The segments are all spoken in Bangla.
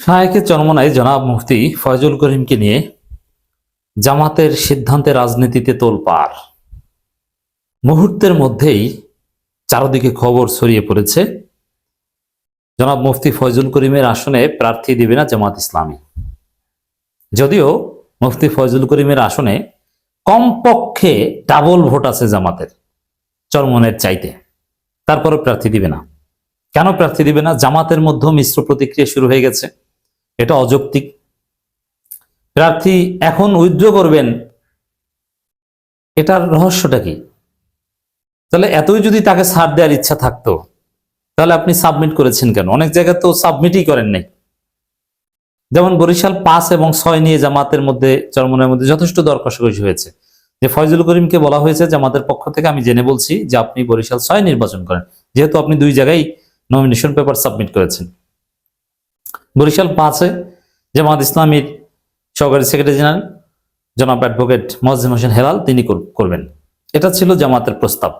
শায়েকে চরমনায় জনাব মুফতি ফয়জুল করিমকে নিয়ে। জামাতের সিদ্ধান্তে রাজনীতিতে তোলপাড়। মুহূর্তের মধ্যেই চারদিকে খবর ছড়িয়ে পড়েছে। জনাব মুফতি ফয়জুল করিমের আসনে প্রার্থী দিবে না জামাত ইসলামী। যদিও মুফতি ফয়জুল করিমের আসনে কমপক্ষে ডাবল ভোট আছে জামাতের, চরমনের চাইতে। তারপরে প্রার্থী দিবে না। কেন প্রার্থী দিবে না? জামাতের মধ্যে মিশ্র প্রতিক্রিয়া শুরু হয়ে গেছে। এটা অযৌক্তিক। প্রার্থী এখন উইথড্র করবেন, এটার রহস্যটা কি? তাহলে এতই যদি তাকে ছাড় দেওয়ার ইচ্ছা থাকতো, তাহলে আপনি সাবমিট করেছেন কেন? অনেক জায়গায় তো সাবমিটই করেন নাই। যেমন বরিশাল পাঁচ এবং ছয় নিয়ে জামাতের মধ্যে, চরমনের মধ্যে যথেষ্ট দর কষাকষি হয়েছে। যে ফয়জুল করিমকে বলা হয়েছে যে জামাতের পক্ষ থেকে আমি জেনে বলছি যে আপনি বরিশাল ছয় নির্বাচন করেন। যেহেতু আপনি দুই জায়গায় নমিনেশন পেপার সাবমিট করেছেন। বরিশাল পাঁচে জামাত ইসলামীর সহকারী সেক্রেটারি জেনারেল জনাব অ্যাডভোকেট মজিম হোসেন হেলাল, তিনি করবেন। এটা ছিল জামাতের প্রস্তাব।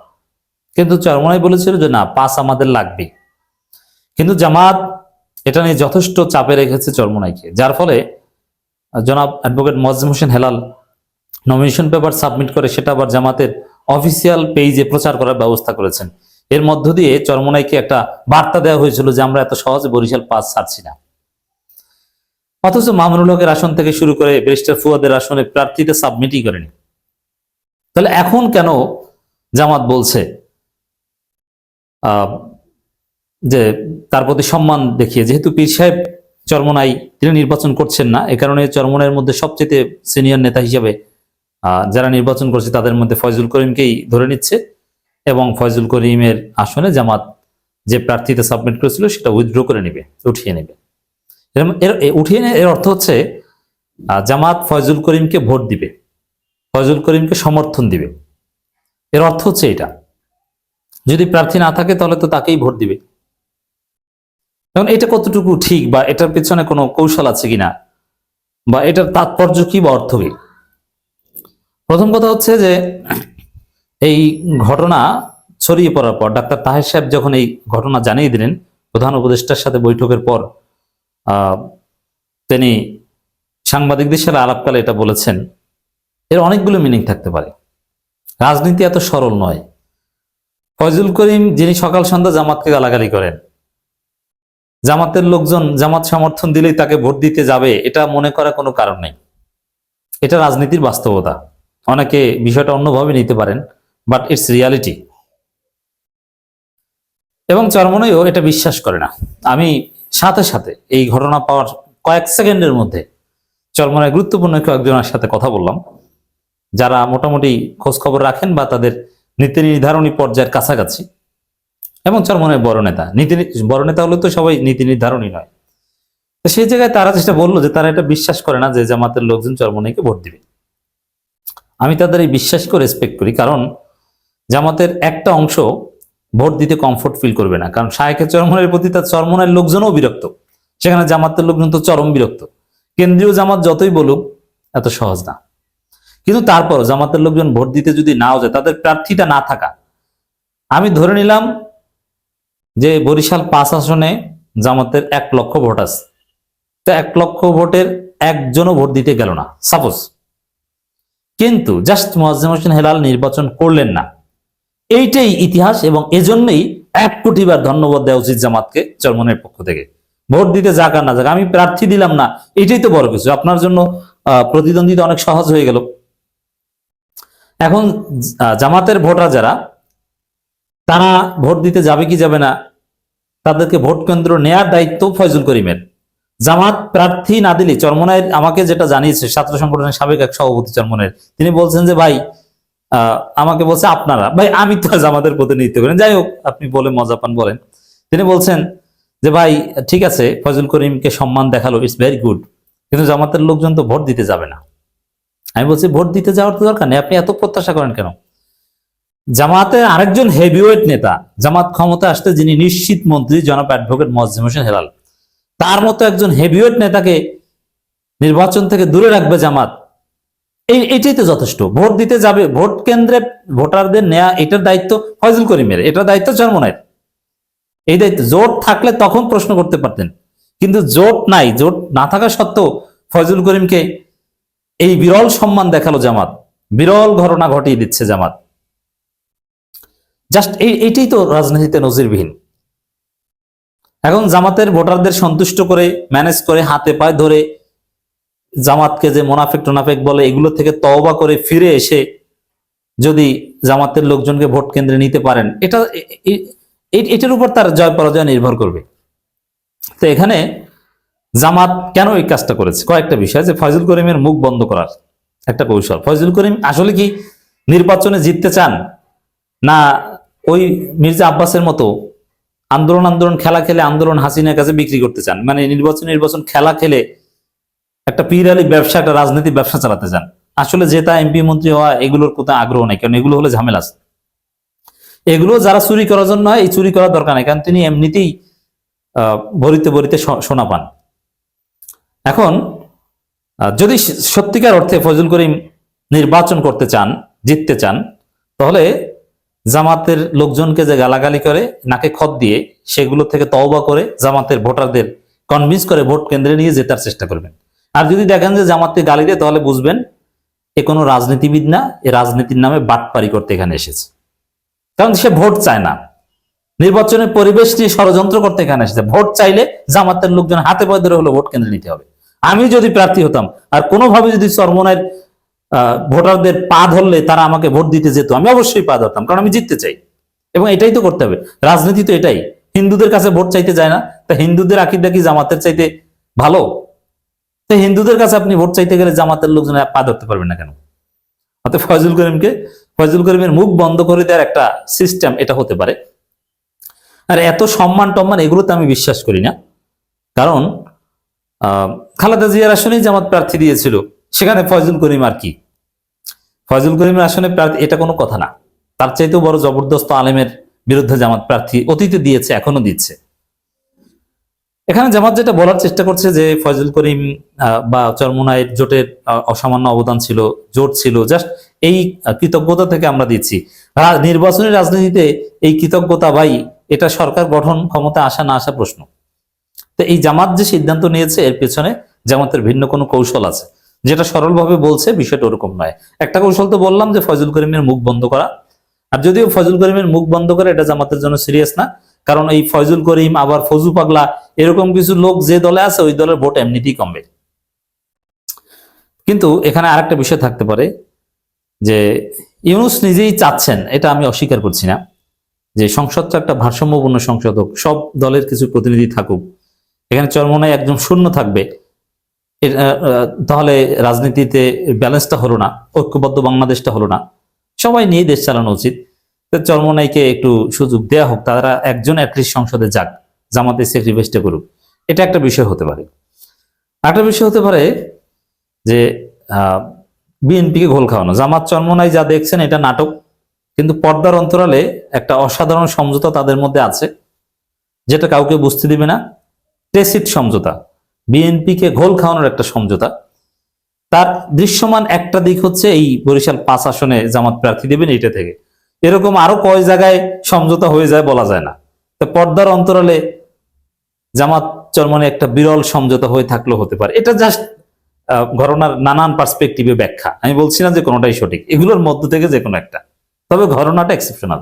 কিন্তু চরমনাই বলেছিল যে, না পাস আমাদের লাগবে। কিন্তু জামাত এটা নিয়ে যথেষ্ট চাপে রেখেছে চরমনাইকে। যার ফলে জনাব advocate Mojim Hossain Helal nomination paper submit করে, সেটা আবার জামাতের অফিসিয়াল পেজে প্রচার করার ব্যবস্থা করেছেন। এর মধ্য দিয়ে চরমনাইকে একটা বার্তা দেওয়া হয়েছিল যে, আমরা এত সহজে বরিশাল পাস ছাড়ছি না। অথচ মামুনুল হকের আসন থেকে শুরু করে ব্যারিস্টার ফুয়াদের আসনে প্রার্থীটা সাবমিটই করেনি। তাহলে এখন কেন জামাত বলছে যে তার প্রতি সম্মান দেখিয়ে? যেহেতু পীর সাহেব চরমনাই তিনি নির্বাচন করছেন না, এ কারণে চরমনাইয়ের মধ্যে সবচেয়ে সিনিয়র নেতা হিসেবে যারা নির্বাচন করছে তাদের মধ্যে ফয়জুল করিমকেই ধরে নিচ্ছে এবং ফয়জুল করিমের আসনে জামাত যে প্রার্থীতে সাবমিট করেছিল সেটা উইথড্র করে নেবে, উঠিয়ে নেবে। এর উঠিয়ে এর অর্থ হচ্ছে জামাত ফয়জুল করিমকে ভোট দিবে, ফয়জুল করিমকে সমর্থন দিবে। এর অর্থ হচ্ছে এটা। যদি প্রার্থী না থাকে, তাহলে তো তাকেই ভোট দিবে। এখন এটা কতটুকু ঠিক বা এটার পেছনে কোনো কৌশল আছে কিনা, বা এটার তাৎপর্য কি বা অর্থ কি? প্রথম কথা হচ্ছে যে, এই ঘটনা ছড়িয়ে পড়ার পর, ডাক্তার তাহের সাহেব যখন এই ঘটনা জানিয়ে দিলেন, প্রধান উপদেষ্টার সাথে বৈঠকের পর তিনি সাংবাদিকদের সাথে আলাপকালে এটা বলেছেন, এর অনেকগুলো মিনিং থাকতে পারে। রাজনীতি এত সরল নয়। ফয়জুল করিম যিনি সকাল সন্ধ্যা জামাতকে গালাগালি করেন, জামাতের লোকজন জামাত সমর্থন দিলেই তাকে ভোট দিতে যাবে, এটা মনে করার কোনো কারণ নেই। এটা রাজনীতির বাস্তবতা। অনেকে বিষয়টা অন্যভাবে নিতে পারেন বাট ইটস রিয়ালিটি এবং চরমনেও এটা বিশ্বাস করে না। আমি সাথে সাথে এই ঘটনা পাওয়ার কয়েক সেকেন্ডের মধ্যে চরমনায় গুরুত্বপূর্ণ কয়েকজনের সাথে কথা বললাম। যারা মোটামুটি খোঁজ খবর রাখেন বা তাদের নীতি নির্ধারণী পর্যায়ের কাছাকাছি। এবং চরমনের বড় নেতা। নীতি বড় নেতা হলে তো সবাই নীতি নির্ধারণী নয়। তো সেই জায়গায় তারা যেটা বলল যে তারা এটা বিশ্বাস করে না যে জামাতের লোকজন চরমনাইকে ভোট দিবে। আমি তাদের এই বিশ্বাসকে রেসপেক্ট করি। কারণ জামাতের একটা অংশ ভোট দিতে কমফোর্ট ফিল করবে না। কারণ শায়েখের চরমনের প্রতি তার চরমনের লোকজনও বিরক্ত। সেখানে জামাতের লোকজন তো চরম বিরক্ত। কেন্দ্রীয় জামাত যতই বলুক, এত সহজ না। কিন্তু তারপরও জামাতের লোকজন ভোট দিতে যদি নাও যায়, তাদের প্রার্থীটা না থাকা। আমি ধরে নিলাম যে বরিশাল পাঁচ আসনে জামাতের এক লক্ষ ভোট আছে। তো এক লক্ষ ভোটের একজনও ভোট দিতে গেল না। সাপোজ কিন্তু জাস্ট মোয়াজ্জেম হোসেন হেলাল নির্বাচন করলেন না। এইটাই ইতিহাস এবং এজন্যই এক কোটি বার ধন্যবাদ দেওয়া উচিত জামাতকে চরমনের পক্ষ থেকে। ভোট দিতে যাক আর না যাক, আমি প্রার্থী দিলাম না, এটাই তো বড় কিছু। আপনার জন্য প্রতিদ্বন্দ্বিতা অনেক সহজ হয়ে গেল। এখন জামাতের ভোটার যারা, তারা ভোট দিতে যাবে কি যাবে না, তাদেরকে ভোট কেন্দ্র নেয়ার দায়িত্ব ফয়জুল করিমের। জামাত প্রার্থী না দিলে চরমনায়ের আমাকে যেটা জানিয়েছে, ছাত্র সংগঠনের সাবেক এক সভাপতি চরমনের তিনি বলছেন যে, ভাই আমাকে বলছে আপনারা। ভাই, আমি তো জামাতের প্রতিনিধিত্ব করেন যাই হোক, আপনি বলে মজা পান, বলেন। তিনি বলছেন যে, ভাই, ঠিক আছে, ফজল করিমকে সম্মান দেখাল ইটস ভেরি গুড কিন্তু জামাতের লোকজন তো ভোট দিতে যাবে না। আমি বলছি, ভোট দিতে যাওয়ার তো দরকার নেই। আপনি এত প্রত্যাশা করেন কেন? জামাতের আরেকজন হেভিওয়েট নেতা, জামাত ক্ষমতা আসতে যিনি নিশ্চিত মন্ত্রী, জনাব অ্যাডভোকেট মজিম হোসেন হেলাল। তার মতো একজন হেভিওয়েট নেতাকে নির্বাচন থেকে দূরে রাখবে জামাত। এই এটাই তো যথেষ্ট। ভোট দিতে যাবে, ভোট কেন্দ্রে ভোটারদের নেয়া, এটার দায়িত্ব ফয়জুল করিমের। এটার দায়িত্ব চরমনের এই দায়িত্ব জোট থাকলে তখন প্রশ্ন করতে পারতেন। কিন্তু জোট নাই, জোট না থাকা সত্ত্বেও ফয়জুল করিমকে এই বিরল সম্মান দেখাল জামাত। বিরল ঘটনা ঘটিয়ে দিচ্ছে জামাত। জাস্ট এই এটাই তো রাজনীতিতে নজিরবিহীন। এখন জামাতের ভোটারদের সন্তুষ্ট করে, ম্যানেজ করে, হাতে পায়ে ধরে জামাতকে যে মোনাফেক টোনাফেক বলে, এগুলো থেকে তওবা করে ফিরে এসে যদি জামাতের লোকজনকে ভোট কেন্দ্রে নিতে পারেন, এটা এটার উপর তার জয় পরাজয় নির্ভর করবে। তো এখানে জামাত কেন এই কাজটা করেছে? কয়েকটা বিষয় যে ফয়জুল করিমের মুখ বন্ধ করার একটা কৌশল। ফয়জুল করিম আসলে কি নির্বাচনে জিততে চান? না ওই মির্জা আব্বাসের মতো আন্দোলন আন্দোলন, খেলা খেলে আন্দোলন হাসিনার কাছে বিক্রি করতে চান? মানে নির্বাচন নির্বাচন খেলা খেলে একটা পিরালি ব্যবসা, একটা রাজনীতি ব্যবসা চালাতে চান আসলে জেতা, এমপি, মন্ত্রী হওয়া এগুলোর কোথাও আগ্রহ নেই, কারণ এগুলো হলে ঝামেলা আছে। এগুলো যারা চুরি করার জন্য এই চুরি করার দরকার নেই, কারণ তিনি এমনিতেই ভরিতে ভরিতে সোনা পান। এখন যদি সত্যিকার অর্থে ফজল করিম নির্বাচন করতে চান, জিততে চান, তাহলে জামাতের লোকজনকে যে গালাগালি করে, নাকে খত দিয়ে, সেগুলো থেকে তওবা করে জামাতের ভোটারদের কনভিন্স করে ভোট কেন্দ্রে নিয়ে জেতার চেষ্টা করবেন। আর যদি দেখেন যে জামাতকে গালি দেয়, তাহলে বুঝবেন এ কোনো রাজনীতিবিদ না, এ রাজনীতির নামে বাটপারি করতে এখানে এসেছে। কারণ সে ভোট চায় না। নির্বাচনের পরিবেশ নিয়ে ষড়যন্ত্র করতে এখানে এসেছে। ভোট চাইলে জামাতের লোকজন হাতে পয় ধরে হলো ভোট কেন্দ্রে নিতে হবে। আমি যদি প্রার্থী হতাম আর কোনোভাবে যদি চরমনের ভোটারদের পা ধরলে তারা আমাকে ভোট দিতে যেত, আমি অবশ্যই পা ধরতাম, কারণ আমি জিততে চাই। এবং এটাই তো করতে হবে। রাজনীতি তো এটাই। হিন্দুদের কাছে ভোট চাইতে যায় না। তা হিন্দুদের আকিদা কি জামাতের চাইতে ভালো? তো হিন্দুদের কাছে আপনি ভোট চাইতে গেলে জামাতের লোকজন পা ধরতে পারবেন না কেন? অর্থাৎ ফয়জুল করিমকে, ফয়জুল করিমের মুখ বন্ধ করে দেওয়ার একটা সিস্টেম এটা হতে পারে। আর এত সম্মান টম্মান এগুলোতে আমি বিশ্বাস করি না। কারণ খালেদা জিয়ার আসনেই জামাত প্রার্থী দিয়েছিল, সেখানে ফয়জুল করিম আর কি? ফয়জুল করিমের আসনে প্রার্থী, এটা কোনো কথা না। তার চাইতেও বড় জবরদস্ত আলেমের বিরুদ্ধে জামাত প্রার্থী অতীতে দিয়েছে, এখনও দিচ্ছে। এখানে জামাত যেটা বলার চেষ্টা করছে যে ফয়জুল করিম বা চরমোনাইয়ের জোটের অসামান্য অবদান ছিল, জোট ছিল, জাস্ট এই কৃতজ্ঞতা থেকে আমরা দিচ্ছি। নির্বাচনী রাজনীতিতে এই কৃতজ্ঞতা ভাই, এটা সরকার গঠন ক্ষমতা আসা না আসা প্রশ্ন। তো এই জামাত যে সিদ্ধান্ত নিয়েছে, এর পেছনে জামাতের ভিন্ন কোনো কৌশল আছে। যেটা সরলভাবে বলছে, বিষয়টা ওরকম নয়। একটা কৌশল তো বললাম যে ফয়জুল করিমের মুখ বন্ধ করা আর যদিও ফয়জুল করিমের মুখ বন্ধ করে, এটা জামাতের জন্য সিরিয়াস না। কারণ এই ফয়জুল করিম আবার ফজু পাগলা, এরকম কিছু লোক যে দলে আছে, ওই দলের ভোট এমনিতেই কমবে। কিন্তু এখানে আরেকটা বিষয় থাকতে পারে, যে ইউনুস নিজেই চাচ্ছেন, এটা আমি অস্বীকার করছি না, যে সংসদ সংসদটা একটা ভারসাম্যপূর্ণ সংসদ হোক, সব দলের কিছু প্রতিনিধি থাকুক, এখানে চরমনায় একজন শূন্য থাকবে তাহলে রাজনীতিতে ব্যালেন্সটা হলো না, ঐক্যবদ্ধ বাংলাদেশটা হলো না। সবাই নিয়ে দেশ চালানো উচিত। চরমনাইকে একটু সুযোগ দেওয়া হোক, তারা একজন অ্যাটলিস্ট সংসদে যাক, জামাতে স্যাক্রিফাইসটা করুক। এটা একটা বিষয় হতে পারে। একটা বিষয় হতে পারে যে বিএনপিকে ঘোল খাওয়ানো। জামাত চরমনাই যা দেখছেন, এটা নাটক। কিন্তু পর্দার অন্তরালে একটা অসাধারণ সমঝোতা তাদের মধ্যে আছে, যেটা কাউকে বুঝতে দিবে না। টেসিট সমঝোতা। বিএনপিকে ঘোল খাওয়ানোর একটা সমঝোতা। তার দৃশ্যমান একটা দিক হচ্ছে এই বরিশাল পাঁচ আসনে জামাত প্রার্থী দেবেন এটা থেকে। এরকম আরও কয় জায়গায় সমঝোতা হয়ে যায় বলা যায় না। তো পর্দার অন্তরালে জামাত চরমনে একটা বিরল সমঝোতা হয়ে থাকলেও হতে পারে। এটা জাস্ট ঘটনার নানান পার্সপেক্টিভে ব্যাখ্যা। আমি বলছি না যে কোনোটাই সঠিক। এগুলোর মধ্য থেকে যে কোনো একটা। তবে ঘটনাটা এক্সেপশনাল